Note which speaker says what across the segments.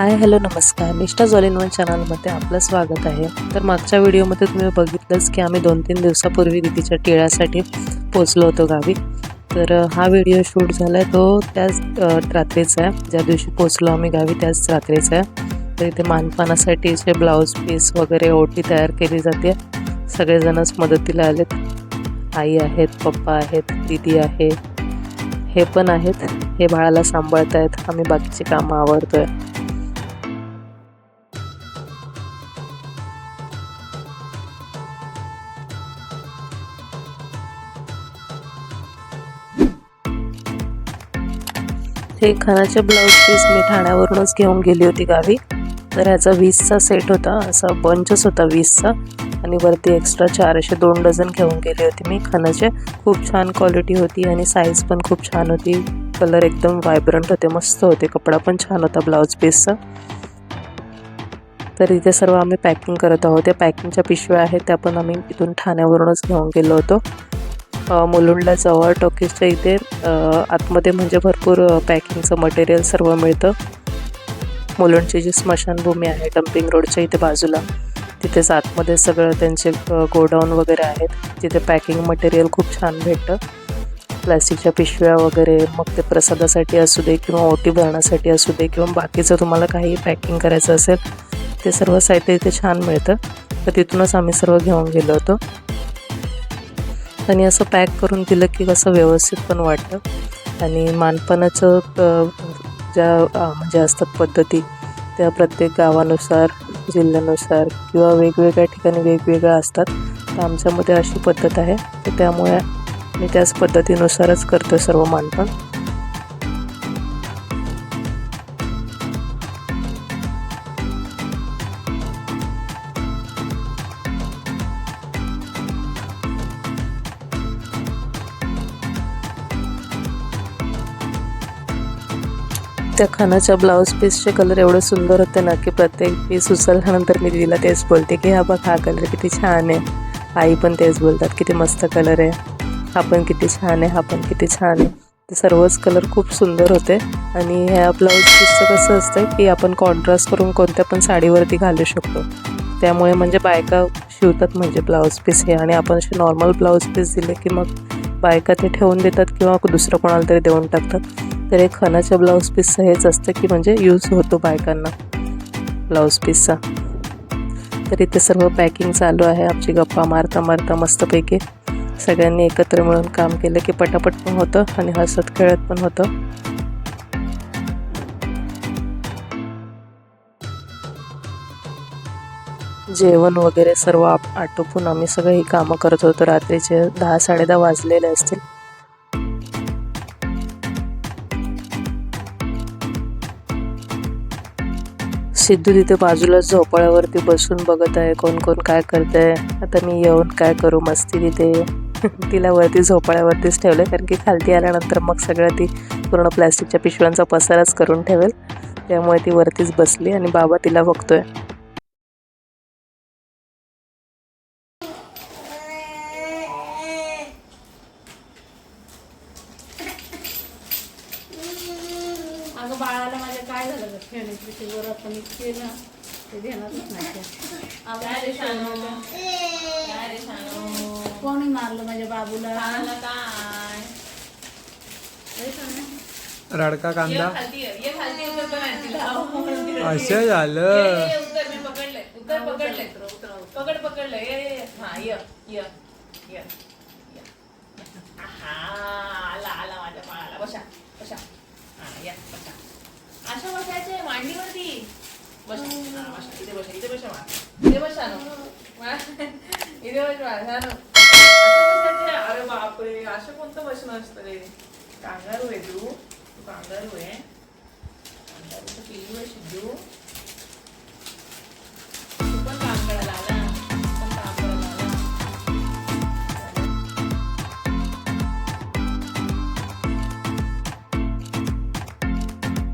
Speaker 1: Hi hello नमस्कार. निष्ठा झॉल in one चॅनलमध्ये आपलं स्वागत आहे. तर मागच्या व्हिडिओमध्ये तुम्ही बघितलंच की आम्ही दोन तीन दिवसापूर्वी दिदीच्या टिळासाठी पोचलो होतो गावी. तर हा व्हिडिओ शूट झाला आहे तो त्याच रात्रीचा आहे. ज्या दिवशी पोचलो आम्ही गावी त्याच रात्रीचा आहे. तर इथे मानपानासाठी जे ब्लाऊज पीस वगैरे ओटी तयार केली जाते. सगळेजणच मदतीला आलेत. आई आहेत पप्पा आहेत दीदी आहे. हे पण आहेत. हे बाळाला सांभाळत आहेत आम्ही बाकीची कामं आवडतो आहे हे खानाचे ब्लाऊज पीस मी ठाण्यावरूनच घेऊन गेली होती गावी. तर ह्याचा वीसचा सेट होता असा बंचच होता वीसचा. आणि वरती एक्स्ट्रा चार असे दोन डझन घेऊन गेले होते मी खानाचे. खूप छान क्वालिटी होती आणि साईज पण खूप छान होती. कलर एकदम व्हायब्रंट होते मस्त होते. कपडा पण छान होता ब्लाऊज पीसचा तर इथे सर्व आम्ही पॅकिंग करत आहोत. त्या पॅकिंगच्या पिशव्या आहेत त्या पण आम्ही इथून ठाण्यावरूनच घेऊन गेलो होतो. मुलुंडला जवळ टॉकीजच्या इथे आतमध्ये म्हणजे भरपूर पॅकिंगचं मटेरियल सर्व मिळतं. मुलुंडची जी स्मशानभूमी आहे डम्पिंग रोडच्या इथे बाजूला तिथेच आतमध्ये सगळं त्यांचे गोडाऊन वगैरे आहेत. तिथे पॅकिंग मटेरियल खूप छान भेटतं. प्लास्टिकच्या पिशव्या वगैरे मग ते प्रसादासाठी असू दे किंवा ओटी भरण्यासाठी असू दे किंवा बाकीचं तुम्हाला काही पॅकिंग करायचं असेल ते सर्व साहित्य इथे छान मिळतं. तर तिथूनच आम्ही सर्व घेऊन गेलो होतो. आणि असं पॅक करून दिलं की कसं व्यवस्थित पण वाटतं. आणि मानपणाचं ज्या म्हणजे असतात पद्धती त्या प्रत्येक गावानुसार जिल्ह्यानुसार किंवा वेगवेगळ्या ठिकाणी वेगवेगळ्या असतात. तर आमच्यामध्ये अशी पद्धत आहे. तर त्यामुळे मी त्याच पद्धतीनुसारच करतो सर्व मानपण. त्या खानाच्या ब्लाऊज पीसचे कलर एवढे सुंदर होते ना की प्रत्येक पीस उचलल्यानंतर मी तिला तेच बोलते की हा बघ हा कलर किती छान आहे. आई पण तेच बोलतात किती मस्त कलर आहे. हा पण किती छान आहे हा पण किती छान आहे. ते सर्वच कलर खूप सुंदर होते. आणि ह्या ब्लाऊज पीसचं कसं असतं की आपण कॉन्ट्रास्ट करून कोणत्या पण साडीवरती घालू शकतो. त्यामुळे म्हणजे बायका शिवतात म्हणजे ब्लाऊज पीस हे. आणि आपण असे नॉर्मल ब्लाऊज पीस दिले की मग बायका ते ठेवून देतात किंवा दुसरं कोणाला तरी देऊन टाकतात. तर एक खणाच्या ब्लाऊज पीसचं हेच असतं की म्हणजे यूज होतो बायकांना. ब्लाऊज पीसचा तर इथे सर्व पॅकिंग चालू आहे. आमची गप्पा मारता मारता मस्तपैकी सगळ्यांनी एकत्र मिळून काम केलं की पटापट पण होतं आणि हसत खेळत पण होतं. जेवण वगैरे सर्व आप आटोपून आम्ही सगळं ही कामं करत होतो. रात्रीचे दहा साडेदहा वाजलेले असतील. सिद्धू तिथे बाजूला झोपाळ्यावरती बसून बघत आहे कोण कोण काय करतंय. आता मी येऊन काय करू मस्ती तिथे. तिला वरती झोपाळ्यावरतीच ठेवलं कारण की खालती आल्यानंतर मग सगळं ती पूर्ण प्लॅस्टिकच्या पिशव्यांचा पसाराच करून ठेवेल. त्यामुळे ती वरतीच बसली आणि बाबा तिला बघतोय
Speaker 2: अगं बाळाला माझ्या झालं खेळण्याची पिशवीवर आपण ना ते ध्यानातच नाही? कोणी मारलं माझ्या बाबूला.
Speaker 3: रडका
Speaker 4: ये
Speaker 3: कांदा
Speaker 4: खालती ये, ये खालती उतर पण आणखी धाव म्हणून तिला
Speaker 3: असं
Speaker 4: ये,
Speaker 3: झालं
Speaker 4: ये, उतर मी पकडलंय उतर पकडलंय पकड पकडलंय ये ये, ये. हा य य य य. आहा, आला आला माझ्या बाळाला बसा बसा हा या बसा अशा बसायचे मांडीवरती बस हा, बसा इथे बसा इथे बसा बाळा. इथे असं कोणतं बाळा, असतं रे बाळा, हा तू असं बसायचे अरे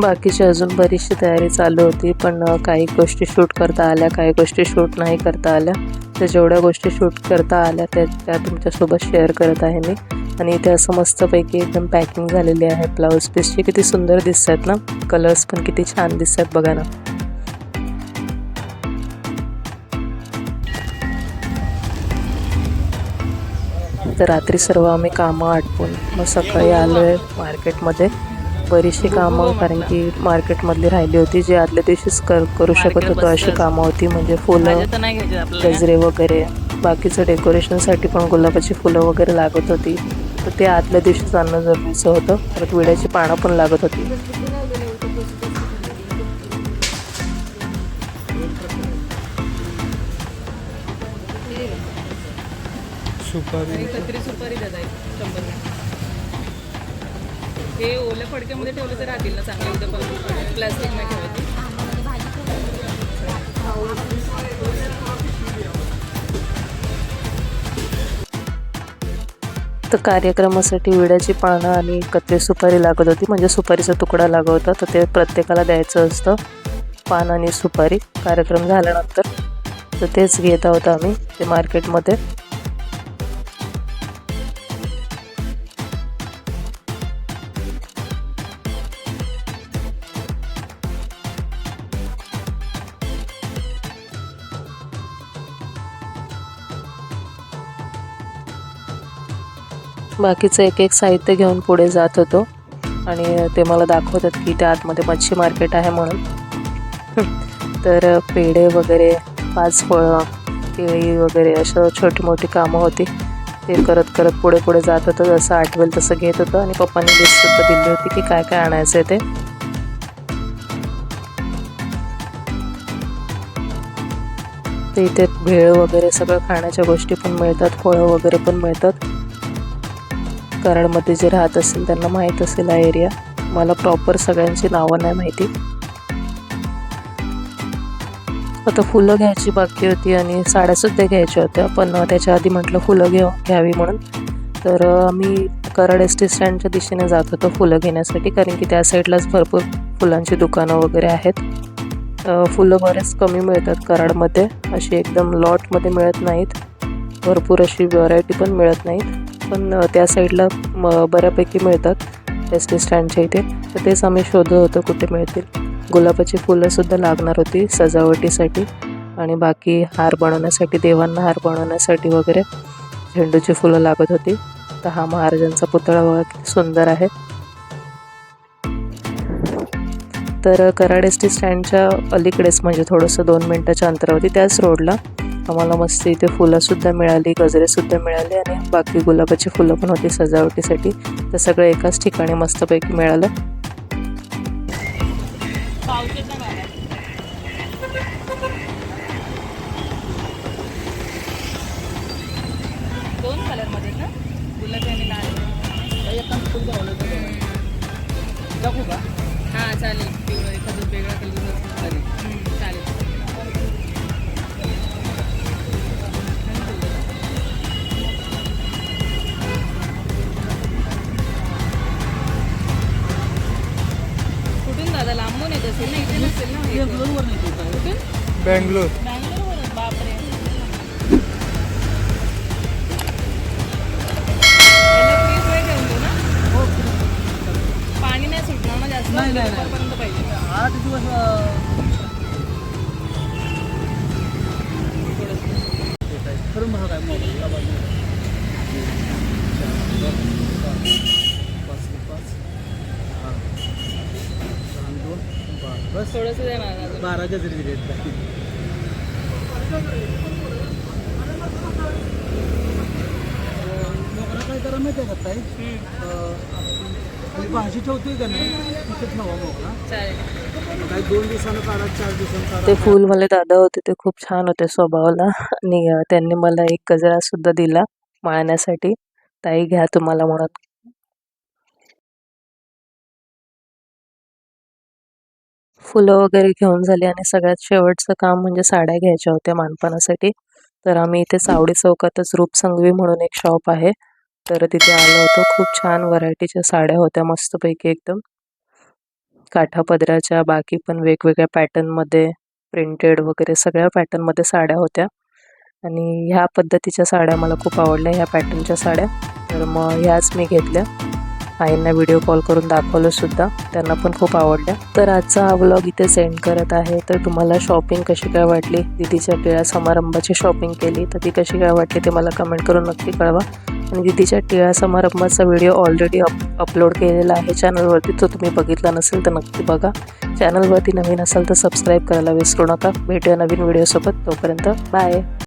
Speaker 1: बाकीची अजून बरीचशी तयारी चालू होती पण काही गोष्टी शूट करता आल्या काही गोष्टी शूट नाही करता आल्या. तर जेवढ्या गोष्टी शूट करता आल्या त्या त्या तुमच्यासोबत शेअर करत आहे मी. आणि इथे असं मस्तपैकी एकदम पॅकिंग झालेली आहे ब्लाऊज पीसची. किती सुंदर दिसत आहेत ना? कलर्स पण किती छान दिसत आहेत बघा ना. तर रात्री सर्व आम्ही कामं आटपून मग सकाळी आलो आहे मार्केटमध्ये बरीचशी कामं कारण की मार्केटमधली राहिली होती जी आदल्या दिवशीच कर करू शकत होतो अशी कामं होती म्हणजे फुलं गजरे वगैरे. बाकीचं डेकोरेशनसाठी पण गुलाबाची फुलं वगैरे लागत होती. तर ते आदल्या दिवशीच आणणं जरुरीचं होतं. परत विड्याची पानं पण लागत होती.
Speaker 3: सुपारी.
Speaker 4: सुपारी हे ओल्या फडक्यामध्ये ठेवलं तर राहतील ना चांगले उद्या पण. नाही ठेवायची
Speaker 1: तर कार्यक्रमासाठी विड्याची पानं आणि कत्री सुपारी लागत होती. म्हणजे सुपारीचा तुकडा लागत होता. तर ते प्रत्येकाला द्यायचं असतं. पान आणि सुपारी. कार्यक्रम झाल्यानंतर तर तेच घेत आहोत आम्ही ते मार्केटमध्ये बाकीचं एक एक साहित्य घेऊन पुढे जात होतो. आणि ते मला दाखवतात की त्या आतमध्ये मच्छी मार्केट आहे म्हणून. तर पेढे वगैरे पाच फळं केळी वगैरे असं छोटी मोठी कामं होती. ते करत करत पुढे पुढे जात होतं. जसं आठवेल तसं घेत होतं. आणि पप्पांनी लिस्ट दिली होती की काय काय आणायचं आहे ते इथे भेळ वगैरे सगळं खाण्याच्या गोष्टी पण मिळतात. फळं वगैरे पण मिळतात. कराडमध्ये जे राहत असेल त्यांना माहीत असेल हा एरिया मला प्रॉपर सगळ्यांची नावं नाही माहिती. आता फुलं घ्यायची बाकी होती आणि साड्यासुद्धा घ्यायच्या होत्या पण त्याच्या आधी म्हटलं फुलं घेऊ घ्यावी म्हणून. तर आम्ही कराड एस टी स्टँडच्या दिशेने जात होतो फुलं घेण्यासाठी कारण की त्या साईडलाच भरपूर फुलांची दुकानं वगैरे आहेत. फुलं बरेच कमी मिळतात कराडमध्ये अशी एकदम लॉटमध्ये मिळत नाहीत. भरपूर अशी व्हरायटी पण मिळत नाहीत. पण त्या साईडला म बऱ्यापैकी मिळतात एस टी स्टँडच्या इथे. तर तेच आम्ही शोधत होतो कुठे मिळतील. गुलाबाची फुलंसुद्धा लागणार होती सजावटीसाठी आणि बाकी हार बनवण्यासाठी देवांना हार बनवण्यासाठी वगैरे झेंडूची फुलं लागत होती. तर हा महाराजांचा पुतळा सुंदर आहे. तर कराड एस टी स्टँडच्या अलीकडेच म्हणजे थोडंसं दोन मिनटाच्या अंतरावरती त्याच रोडला आम्हाला मस्त इथे फुलंसुद्धा मिळाली गजरेसुद्धा मिळाले आणि बाकी गुलाबाची फुलं पण होती सजावटीसाठी. तर सगळं एकाच ठिकाणी मस्तपैकी मिळालं.
Speaker 4: चालेल. पिवळं एखादं वेगळा कलर चालेल. कुठून दादा? लांबून येत असेल ना? इथे नसेल ना? हे कुठून?
Speaker 3: बँगलोर.
Speaker 4: नाही,
Speaker 3: नाही, नाही.
Speaker 4: पाहिजे.
Speaker 3: आठ दिवस खरं महाग आहे मोबाईलला पाच पाच हां. दोन बारा. बस.
Speaker 4: थोडंसं देणार अजून.
Speaker 3: बारा गजरी दिले मोगरा काय करा माहिती आहे का ताई? खाली भाजी ठेवतोय का नाही तिथेच नवा मोगरा
Speaker 4: चालेल.
Speaker 3: काही दोन दिवसानं काढा चार दिवसानं काढा.
Speaker 1: ते फुलवाले दादा होते ते खूप छान होते स्वभावाला. आणि त्यांनी मला एक गजरा सुद्धा दिला माळण्यासाठी. ताई घ्या तुम्हाला म्हणत फुलं वगैरे घेऊन झाली आणि सगळ्यात शेवटचं काम म्हणजे साड्या घ्यायच्या होत्या मानपानासाठी तर आम्ही इथे सावडी चौकातच रूपसंगवी म्हणून एक शॉप आहे. तर तिथे आलो होतो. खूप छान व्हरायटीच्या साड्या होत्या मस्तपैकी एकदम. काठापदराच्या बाकी पण वेगवेगळ्या पॅटर्नमध्ये प्रिंटेड वगैरे सगळ्या पॅटर्नमध्ये साड्या होत्या. आणि ह्या पद्धतीच्या साड्या मला खूप आवडल्या ह्या पॅटर्नच्या साड्या. तर मग ह्याच मी घेतल्या. आईंना व्हिडिओ कॉल करून दाखवलं सुद्धा. त्यांना पण खूप आवडल्या तर आजचा हा व्लॉग इथे सेंड करत आहे. तर तुम्हाला शॉपिंग कशी काय वाटली? दिदीच्या टिळा समारंभाची शॉपिंग केली. तर ती कशी काय वाटली ते मला कमेंट करून नक्की कळवा. आणि दिदीच्या टिळा समारंभाचा व्हिडिओ ऑलरेडी अप अपलोड केलेला आहे. चॅनलवरती तो तुम्ही बघितला नसेल तर नक्की बघा. चॅनलवरती नवीन असाल तर सबस्क्राईब करायला विसरू नका. भेटूया नवीन व्हिडिओसोबत तोपर्यंत बाय